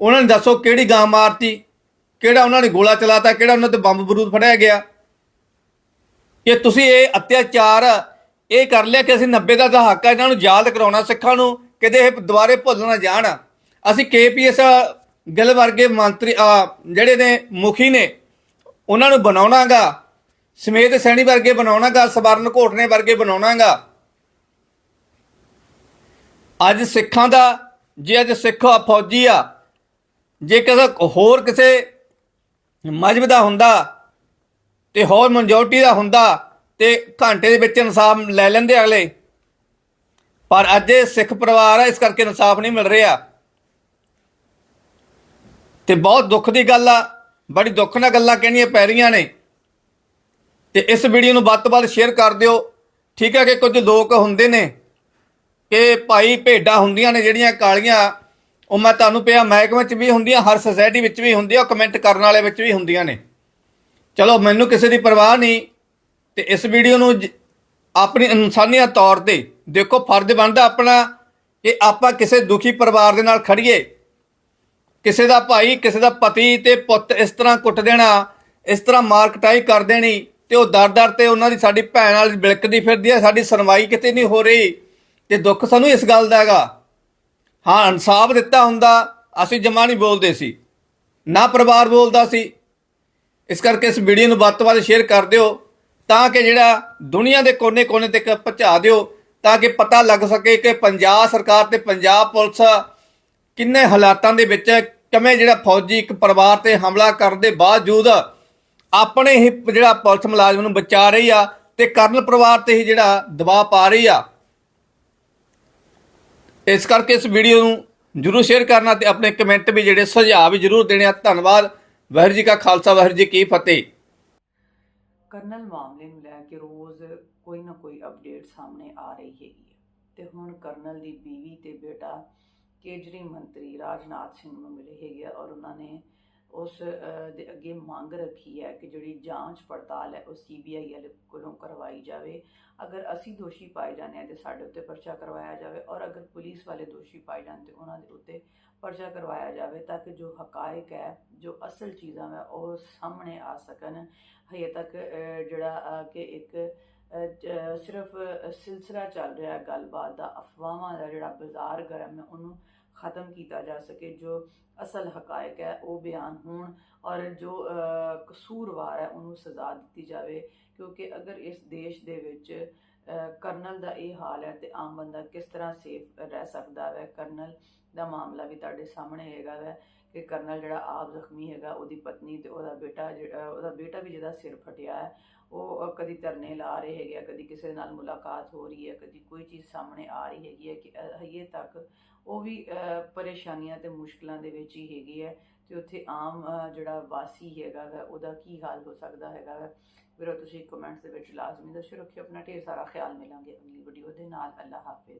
ਉਹਨਾਂ ਨੇ ਦੱਸੋ ਕਿਹੜੀ ਗਾਂ ਮਾਰਤੀ ਕਿਹੜਾ ਉਹਨਾਂ ਨੇ ਗੋਲਾ ਚਲਾਤਾ ਕਿਹੜਾ ਉਹਨਾਂ ਤੇ ਬੰਬ ਬਰੂਦ ਫੜਿਆ ਗਿਆ। ਇਹ ਤੁਸੀਂ ਇਹ ਅਤਿਆਚਾਰ ਇਹ ਕਰ ਲਿਆ ਕਿ ਅਸੀਂ 90 ਦਾ ਦਹਾਕਾ ਇਹਨਾਂ ਨੂੰ ਯਾਦ ਕਰਾਉਣਾ ਸਿੱਖਾਂ ਨੂੰ ਕਿਤੇ ਇਹ ਦੁਬਾਰੇ ਭੁੱਲ ਨਾ ਜਾਣ। ਅਸੀਂ ਕੇਪੀਐਸ ਗਿੱਲ ਵਰਗੇ ਮੰਤਰੀ ਆ, ਜਿਹੜੇ ਨੇ ਮੁਖੀ ਨੇ ਉਹਨਾਂ ਨੂੰ ਬਣਾਉਣਾਗਾ। ਸਮੇਤ ਸੈਣੀ ਵਰਗੇ ਬਣਾਉਣਾਗਾ ਸਵਰਨ ਘੋਟਨੇ ਵਰਗੇ ਬਣਾਉਣਾਗਾ। ਅੱਜ ਸਿੱਖਾਂ ਦਾ ਜੇ ਅੱਜ ਸਿੱਖ ਆ, ਫੌਜੀ ਆ ਜੇ ਕਿਸੇ ਹੋਰ ਕਿਸੇ ਮਜਬ ਦਾ ਹੁੰਦਾ ਤੇ ਹੋਰ ਮੈਜੋਰਟੀ ਦਾ ਹੁੰਦਾ ਤੇ ਘੰਟੇ ਦੇ ਵਿੱਚ ਇਨਸਾਫ ਲੈ ਲੈਂਦੇ ਅਗਲੇ। ਪਰ ਅੱਜ ਇਹ ਸਿੱਖ ਪਰਿਵਾਰ ਆ ਇਸ ਕਰਕੇ ਇਨਸਾਫ ਨਹੀਂ ਮਿਲ ਰਿਹਾ। ਤੇ ਬਹੁਤ ਦੁੱਖ ਦੀ ਗੱਲ ਆ ਬੜੀ ਦੁੱਖ ਨਾਲ ਗੱਲਾਂ ਕਹਿਣੀਆਂ ਪੈ ਰਹੀਆਂ ਨੇ। ਤੇ ਇਸ ਵੀਡੀਓ ਨੂੰ ਵੱਧ ਤੋਂ ਵੱਧ ਸ਼ੇਅਰ ਕਰ ਦਿਓ। ਠੀਕ ਹੈ ਕਿ ਕੁਝ ਲੋਕ ਹੁੰਦੇ ਨੇ। ਕਿ ਭਾਈ ਭੇਡਾਂ ਹੁੰਦੀਆਂ ਨੇ ਜਿਹੜੀਆਂ ਕਾਲੀਆਂ, ਉਹ ਮੈਂ ਤੁਹਾਨੂੰ ਪਿਆ ਮਹਿਕਮੇ 'ਚ ਵੀ ਹੁੰਦੀਆਂ, ਹਰ ਸੁਸਾਇਟੀ ਵਿੱਚ ਵੀ ਹੁੰਦੀਆਂ, ਉਹ ਕਮੈਂਟ ਕਰਨ ਵਾਲੇ ਵਿੱਚ ਵੀ ਹੁੰਦੀਆਂ ਨੇ। ਚਲੋ ਮੈਨੂੰ ਕਿਸੇ ਦੀ ਪਰਵਾਹ ਨਹੀਂ, ਤੇ ਇਸ ਵੀਡੀਓ ਨੂੰ ਆਪਣੀ ਇਨਸਾਨੀਅਤ ਤੌਰ ਤੇ ਦੇਖੋ, ਫਰਜ਼ ਬਣਦਾ ਆਪਣਾ ਕਿ ਆਪਾਂ ਕਿਸੇ ਦੁਖੀ ਪਰਿਵਾਰ ਦੇ ਨਾਲ ਖੜੀਏ। ਕਿਸੇ ਦਾ ਭਾਈ, ਕਿਸੇ ਦਾ ਪਤੀ ਤੇ ਪੁੱਤ ਇਸ ਤਰ੍ਹਾਂ ਕੁੱਟ ਦੇਣਾ, ਇਸ ਤਰ੍ਹਾਂ ਮਾਰ ਕਟਾਈ ਕਰ ਦੇਣੀ, ਤੇ ਉਹ ਦਰ-ਦਰ ਤੇ ਉਹਨਾਂ ਦੀ ਸਾਡੀ ਭੈਣ ਨਾਲ ਬਿਲਕਦੀ ਫਿਰਦੀ ਹੈ, ਸਾਡੀ ਸੁਣਵਾਈ ਕਿਤੇ ਨਹੀਂ ਹੋ ਰਹੀ। ਤੇ ਦੁੱਖ ਸਾਨੂੰ ਇਸ ਗੱਲ ਦਾ ਹੈਗਾ। ਹਾਂ, ਇਨਸਾਫ ਦਿੱਤਾ ਹੁੰਦਾ, ਅਸੀਂ ਜਮਾ ਨਹੀਂ ਬੋਲਦੇ ਸੀ, ਨਾ ਪਰਿਵਾਰ ਬੋਲਦਾ ਸੀ। ਇਸ ਕਰਕੇ ਇਸ ਵੀਡੀਓ ਨੂੰ ਵੱਧ ਤੋਂ ਵੱਧ ਸ਼ੇਅਰ ਕਰ ਦਿਓ, ਤਾਂ ਕਿ ਜਿਹੜਾ ਦੁਨੀਆ ਦੇ ਕੋਨੇ-ਕੋਨੇ ਤੱਕ ਪਹੁੰਚਾ ਦਿਓ, ਤਾਂ ਕਿ ਪਤਾ ਲੱਗ ਸਕੇ ਕਿ ਪੰਜਾਬ ਸਰਕਾਰ ਤੇ ਪੰਜਾਬ ਪੁਲਿਸ ਕਿੰਨੇ ਹਾਲਾਤਾਂ ਦੇ ਵਿੱਚ ਕਿਵੇਂ ਜਿਹੜਾ ਫੌਜੀ ਇੱਕ ਪਰਿਵਾਰ ਤੇ ਹਮਲਾ ਕਰਨ ਦੇ ਬਾਵਜੂਦ ਆਪਣੇ ਹੀ ਜਿਹੜਾ ਪੁਲਿਸ ਮੁਲਾਜ਼ਮ ਨੂੰ ਬਚਾ ਰਹੀ ਆ ਤੇ ਕਰਨ ਪਰਿਵਾਰ ਤੇ ਹੀ ਜਿਹੜਾ ਦਬਾਅ ਪਾ ਰਹੀ ਆ। ਇਸ ਕਰਕੇ ਇਸ ਵੀਡੀਓ ਨੂੰ ਜਰੂਰ ਸ਼ੇਅਰ ਕਰਨਾ ਤੇ ਆਪਣੇ ਕਮੈਂਟ ਵੀ ਜਿਹੜੇ ਸੁਝਾਅ ਵੀ ਜਰੂਰ ਦੇਣੇ ਆ। ਧੰਨਵਾਦ। ਵਾਹਿਗੁਰੂ ਜੀ ਕਾ ਖਾਲਸਾ, ਵਾਹਿਗੁਰੂ ਜੀ ਕੀ ਫਤਿਹ। ਕਰਨਲ ਮਾਮਲੇ ਨੂੰ ਲੈ ਕੇ ਰੋਜ਼ ਕੋਈ ਨਾ ਕੋਈ ਅਪਡੇਟ ਸਾਹਮਣੇ ਆ ਰਹੀ ਹੈਗੀ ਹੈ। ਤੇ ਹੁਣ ਕਰਨਲ ਦੀ ਬੀਵੀ ਤੇ ਬੇਟਾ ਕੇਜਰੀ ਮੰਤਰੀ ਰਾਜਨਾਥ ਸਿੰਘ ਨੂੰ ਮਿਲੇ ਹੈਗੇ ਆ ਔਰ ਉਹਨਾਂ ਨੇ ਉਸ ਦੇ ਅੱਗੇ ਮੰਗ ਰੱਖੀ ਹੈ ਕਿ ਜਿਹੜੀ ਜਾਂਚ ਪੜਤਾਲ ਹੈ, ਉਹ ਸੀਬੀਆਈ ਵਾਲੇ ਕੋਲੋਂ ਕਰਵਾਈ ਜਾਵੇ। ਅਗਰ ਅਸੀਂ ਦੋਸ਼ੀ ਪਾਏ ਜਾਂਦੇ ਹਾਂ ਤੇ ਸਾਡੇ ਉੱਤੇ ਪਰਚਾ ਕਰਵਾਇਆ ਜਾਵੇ ਔਰ ਅਗਰ ਪੁਲਿਸ ਵਾਲੇ ਦੋਸ਼ੀ ਪਾਏ ਜਾਣ ਤੇ ਉਹਨਾਂ ਦੇ ਉੱਤੇ ਪਰਚਾ ਕਰਵਾਇਆ ਜਾਵੇ ਤਾਂ ਕਿ ਜੋ ਹਕਾਇਕ ਹੈ, ਜੋ ਅਸਲ ਚੀਜ਼ਾਂ ਹੈ ਉਹ ਸਾਹਮਣੇ ਆ ਸਕਣ। ਹਜੇ ਤੱਕ ਜਿਹੜਾ ਕਿ ਇੱਕ ਸਿਰਫ ਸਿਲਸਿਲਾ ਚੱਲ ਰਿਹਾ ਗੱਲਬਾਤ ਦਾ ਅਫਵਾਹਾਂ ਦਾ ਜਿਹੜਾ ਬਾਜ਼ਾਰ ਗਰਮ ਹੈ, ਉਹਨੂੰ ਖਤਮ ਕੀਤਾ ਜਾ ਸਕੇ, ਜੋ ਅਸਲ ਹਕਾਇਕ ਹੈ, ਉਹ ਬਿਆਨ ਹੋਣ ਔਰ ਜੋ ਕਸੂਰਵਾਰ ਹੈ, ਉਹਨੂੰ ਸਜ਼ਾ ਦਿੱਤੀ ਜਾਵੇ। ਕਿਉਂਕਿ ਅਗਰ ਇਸ ਦੇਸ਼ ਦੇ ਵਿੱਚ ਕਰਨਲ ਦਾ ਇਹ ਹਾਲ ਹੈ ਤੇ ਆਮ ਬੰਦਾ ਕਿਸ ਤਰ੍ਹਾਂ ਸੇਫ ਰਹਿ ਸਕਦਾ ਹੈ ਕਰਨਲ ਦਾ ਮਾਮਲਾ ਵੀ ਤੁਹਾਡੇ ਸਾਹਮਣੇ ਹੈਗਾ ਵੈ ਕਿ ਕਰਨਲ ਜਿਹੜਾ ਆਪ ਜ਼ਖਮੀ ਹੈਗਾ, ਉਹਦੀ ਪਤਨੀ ਤੇ ਉਹਦਾ ਬੇਟਾ, ਜਿਹੜਾ- ਉਹਦਾ ਬੇਟਾ ਵੀ ਜਿਹਦਾ ਸਿਰ ਫਟਿਆ ਹੈ ਉਹ ਕਦੀ ਧਰਨੇ ਲਾ ਰਹੇ ਹੈਗੇ ਆ ਕਦੀ ਕਿਸੇ ਨਾਲ ਮੁਲਾਕਾਤ ਹੋ ਰਹੀ ਹੈ ਕਦੀ ਕੋਈ ਚੀਜ਼ ਸਾਹਮਣੇ ਆ ਰਹੀ ਹੈਗੀ ਹੈ ਕਿ ਅ, ਤੱਕ ਉਹ ਵੀ ਪਰੇਸ਼ਾਨੀਆਂ ਤੇ ਮੁਸ਼ਕਲਾਂ ਦੇ ਵਿੱਚ ਹੀ ਹੈਗੀ ਹੈ ਤੇ ਉੱਥੇ ਆਮ ਜਿਹੜਾ ਵਾਸੀ ਹੈਗਾ ਵਾ ਉਹਦਾ ਕੀ ਹਾਲ ਹੋ ਸਕਦਾ ਹੈਗਾ ਵਾ ਵੀਰੋ ਤੁਸੀਂ ਕਮੈਂਟਸ ਦੇ ਵਿੱਚ ਲਾਜ਼ਮੀ ਦੱਸਿਓ ਰੱਖਿਓ ਆਪਣਾ ਢੇਰ ਸਾਰਾ ਖਿਆਲ ਮਿਲਾਂਗੇ ਅਗਲੀ ਵੀਡੀਓ ਦੇ ਨਾਲ। ਅੱਲਾ ਹਾਫਿਜ਼।